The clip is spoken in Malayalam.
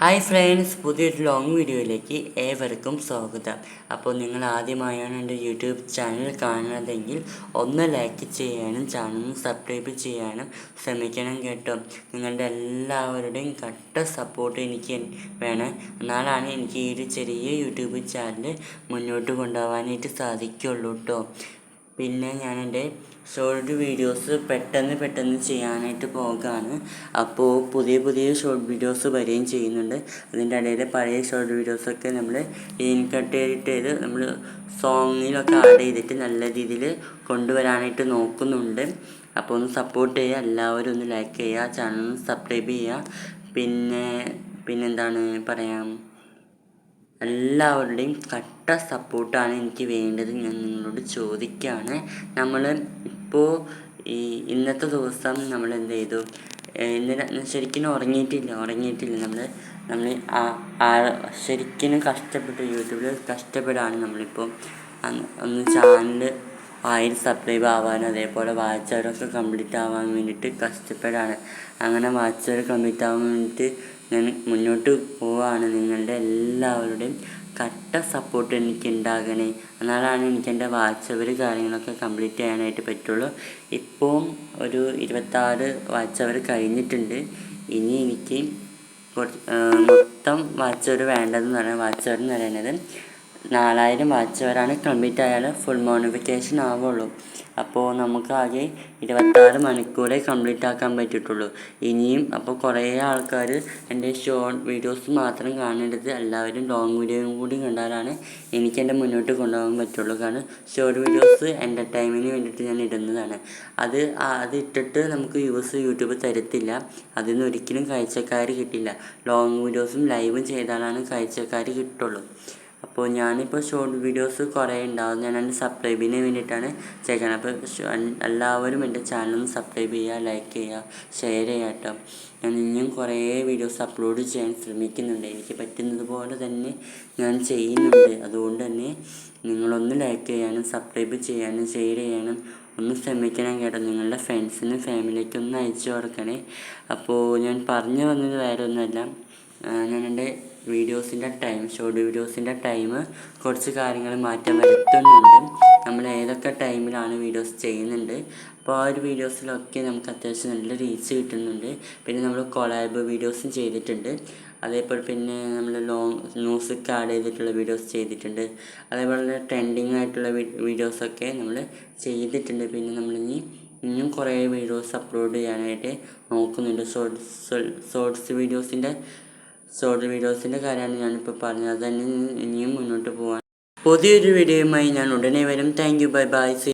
ഹായ് ഫ്രണ്ട്സ് പുതിയൊരു ലോങ് വീഡിയോയിലേക്ക് ഏവർക്കും സ്വാഗതം. അപ്പോൾ നിങ്ങൾ ആദ്യമായാണ് എന്റെ യൂട്യൂബ് ചാനൽ കാണുന്നതെങ്കിൽ ഒന്ന് ലൈക്ക് ചെയ്യാനും ചാനൽ സബ്സ്ക്രൈബ് ചെയ്യാനും ശ്രമിക്കണം കേട്ടോ. നിങ്ങളുടെ എല്ലാവരുടെയും കട്ട സപ്പോർട്ട് എനിക്ക് വേണം. എന്നാലാണ് എനിക്ക് ഈ ഒരു ചെറിയ യൂട്യൂബ് ചാനൽ മുന്നോട്ട് കൊണ്ടുപോകാനായിട്ട് സാധിക്കുള്ളൂ കേട്ടോ. പിന്നെ ഞാൻ ഷോർട്ട് വീഡിയോസ് പെട്ടെന്ന് പെട്ടെന്ന് ചെയ്യാനായിട്ട് പോകുകയാണ് അപ്പോൾ പുതിയ പുതിയ ഷോർട്ട് വീഡിയോസ് വരികയും ചെയ്യുന്നുണ്ട്. അതിന്റെ ഇടയിൽ പഴയ ഷോർട്ട് വീഡിയോസൊക്കെ നമ്മൾ ഇൻകട്ട് ചെയ്തിട്ട് നമ്മൾ സോങ്ങിലൊക്കെ ആഡ് ചെയ്തിട്ട് നല്ല രീതിയിൽ കൊണ്ടുവരാനായിട്ട് നോക്കുന്നുണ്ട്. അപ്പോൾ ഒന്ന് സപ്പോർട്ട് ചെയ്യുക. എല്ലാവരും ഒന്ന് ലൈക്ക് ചെയ്യുക. ചാനൽ സബ്സ്ക്രൈബ് ചെയ്യുക. പിന്നെ പിന്നെന്താണ് പറയാം? എല്ലാവരുടെയും കട്ട സപ്പോർട്ടാണ് എനിക്ക് വേണ്ടത് ഞാൻ നിങ്ങളോട് ചോദിക്കുകയാണ് നമ്മൾ ഇപ്പോൾ ഈ ഇന്നത്തെ ദിവസം നമ്മൾ എന്ത് ചെയ്തു? ഇന്നലെ ശരിക്കും ഉറങ്ങിയിട്ടില്ല ഉറങ്ങിയിട്ടില്ല. നമ്മൾ നമ്മൾ ശരിക്കും കഷ്ടപ്പെട്ടു യൂട്യൂബിൽ കഷ്ടപ്പെടാണ് നമ്മളിപ്പോൾ ഒന്ന് ചാനൽ ആയിരം സബ്സ്ക്രൈബ് ആവാനും അതേപോലെ വാച്ച് അവരൊക്കെ കംപ്ലീറ്റ് ആവാൻ വേണ്ടിയിട്ട് കഷ്ടപ്പെടാണ്. അങ്ങനെ വാച്ച് അവർ കംപ്ലീറ്റ് ആവാൻ വേണ്ടിയിട്ട് ഞാൻ മുന്നോട്ട് പോവാണ്. നിങ്ങളുടെ എല്ലാവരുടെയും കട്ട സപ്പോർട്ട് എനിക്ക് ഉണ്ടാകണേ. എന്നാലാണ് എനിക്ക് എന്റെ വാച്ച് അവർ കാര്യങ്ങളൊക്കെ കംപ്ലീറ്റ് ചെയ്യാനായിട്ട് പറ്റുള്ളൂ. ഇപ്പോൾ ഒരു ഇരുപത്താറ് വാച്ച് അവർ കഴിഞ്ഞിട്ടുണ്ട്. ഇനി എനിക്ക് മൊത്തം വാച്ച് അവർ വേണ്ടതെന്ന് പറയുന്നത് വാച്ച് അവർ എന്ന് പറയുന്നത് നാലായിരം വാച്ച് വരാണ് കംപ്ലീറ്റ് ആയാൽ ഫുൾ മോണിഫിക്കേഷൻ ആവുള്ളൂ. അപ്പോൾ നമുക്ക് ആകെ ഇരുപത്താറ് മണിക്കൂറേ കംപ്ലീറ്റ് ആക്കാൻ പറ്റിയിട്ടുള്ളൂ. ഇനിയും അപ്പോൾ കുറേ ആൾക്കാർ എന്റെ ഷോർട്ട് വീഡിയോസ് മാത്രം കാണേണ്ടത് എല്ലാവരും ലോങ് വീഡിയോയും കൂടി കണ്ടാലാണ് എനിക്ക് എന്റെ മുന്നോട്ട് കൊണ്ടുപോകാൻ പറ്റുള്ളൂ. കാരണം ഷോർട്ട് വീഡിയോസ് എന്റർടൈൻമെന്റിന് വേണ്ടിയിട്ട് ഞാൻ ഇടുന്നതാണ്. അത് അത് ഇട്ടിട്ട് നമുക്ക് യൂസ് യൂട്യൂബ് തരത്തില്ല. അതിൽ ഒരിക്കലും കാഴ്ചക്കാർ കിട്ടില്ല. ലോങ് വീഡിയോസും ലൈവും ചെയ്താലാണ് കാഴ്ചക്കാർ കിട്ടുള്ളൂ. അപ്പോൾ ഞാനിപ്പോൾ ഷോർട്ട് വീഡിയോസ് കുറേ ഉണ്ടാവും. ഞാൻ എന്റെ സബ്സ്ക്രൈബിന് വേണ്ടിയിട്ടാണ് ചേച്ചാണ് അപ്പോൾ എല്ലാവരും എന്റെ ചാനൽ സബ്സ്ക്രൈബ് ചെയ്യുക ലൈക്ക് ചെയ്യുക ഷെയർ ചെയ്യുക കേട്ടോ. ഞാൻ ഇനിയും കുറേ വീഡിയോസ് അപ്ലോഡ് ചെയ്യാൻ ശ്രമിക്കുന്നുണ്ട്. എനിക്ക് പറ്റുന്നത് പോലെ തന്നെ ഞാൻ ചെയ്യുന്നുണ്ട്. അതുകൊണ്ട് തന്നെ നിങ്ങളൊന്ന് ലൈക്ക് ചെയ്യാനും സബ്സ്ക്രൈബ് ചെയ്യാനും ഷെയർ ചെയ്യാനും ഒന്ന് ശ്രമിക്കണം കേട്ടോ. നിങ്ങളുടെ ഫ്രണ്ട്സിനും ഫാമിലിക്കും ഒന്ന് അയച്ചു കൊടുക്കണേ. അപ്പോൾ ഞാൻ പറഞ്ഞു വന്നത് വേറെ ഒന്നുമല്ല. ഞാൻ എന്റെ വീഡിയോസിന്റെ ടൈം ഷോർട്ട് വീഡിയോസിന്റെ ടൈം കുറച്ച് കാര്യങ്ങൾ മാറ്റം വരുത്തുന്നുണ്ട്. നമ്മൾ ഏതൊക്കെ ടൈമിലാണ് വീഡിയോസ് ചെയ്യുന്നുണ്ട്. അപ്പോൾ ആ ഒരു വീഡിയോസിലൊക്കെ നമുക്ക് അത്യാവശ്യം നല്ല റീച്ച് കിട്ടുന്നുണ്ട്. പിന്നെ നമ്മൾ കൊളാബ് വീഡിയോസും ചെയ്തിട്ടുണ്ട്. അതേപോലെ പിന്നെ നമ്മൾ ലോങ് മ്യൂസിക് ആഡ് ചെയ്തിട്ടുള്ള വീഡിയോസ് ചെയ്തിട്ടുണ്ട്. അതേപോലെ ട്രെൻഡിങ് ആയിട്ടുള്ള വീഡിയോസൊക്കെ നമ്മൾ ചെയ്തിട്ടുണ്ട്. പിന്നെ നമ്മൾ ഇനി ഇനിയും കുറേ വീഡിയോസ് അപ്ലോഡ് ചെയ്യാനായിട്ട് നോക്കുന്നുണ്ട്. ഷോർട്സ് ഷോർട്സ് വീഡിയോസിന്റെ ഷോർട്ട് വീഡിയോസിന്റെ കാര്യമാണ് ഞാനിപ്പോൾ പറഞ്ഞത്. തന്നെ ഇനിയും മുന്നോട്ട് പോകാൻ പുതിയൊരു വീഡിയോയുമായി ഞാൻ ഉടനെ വരും. Thank you bye bye see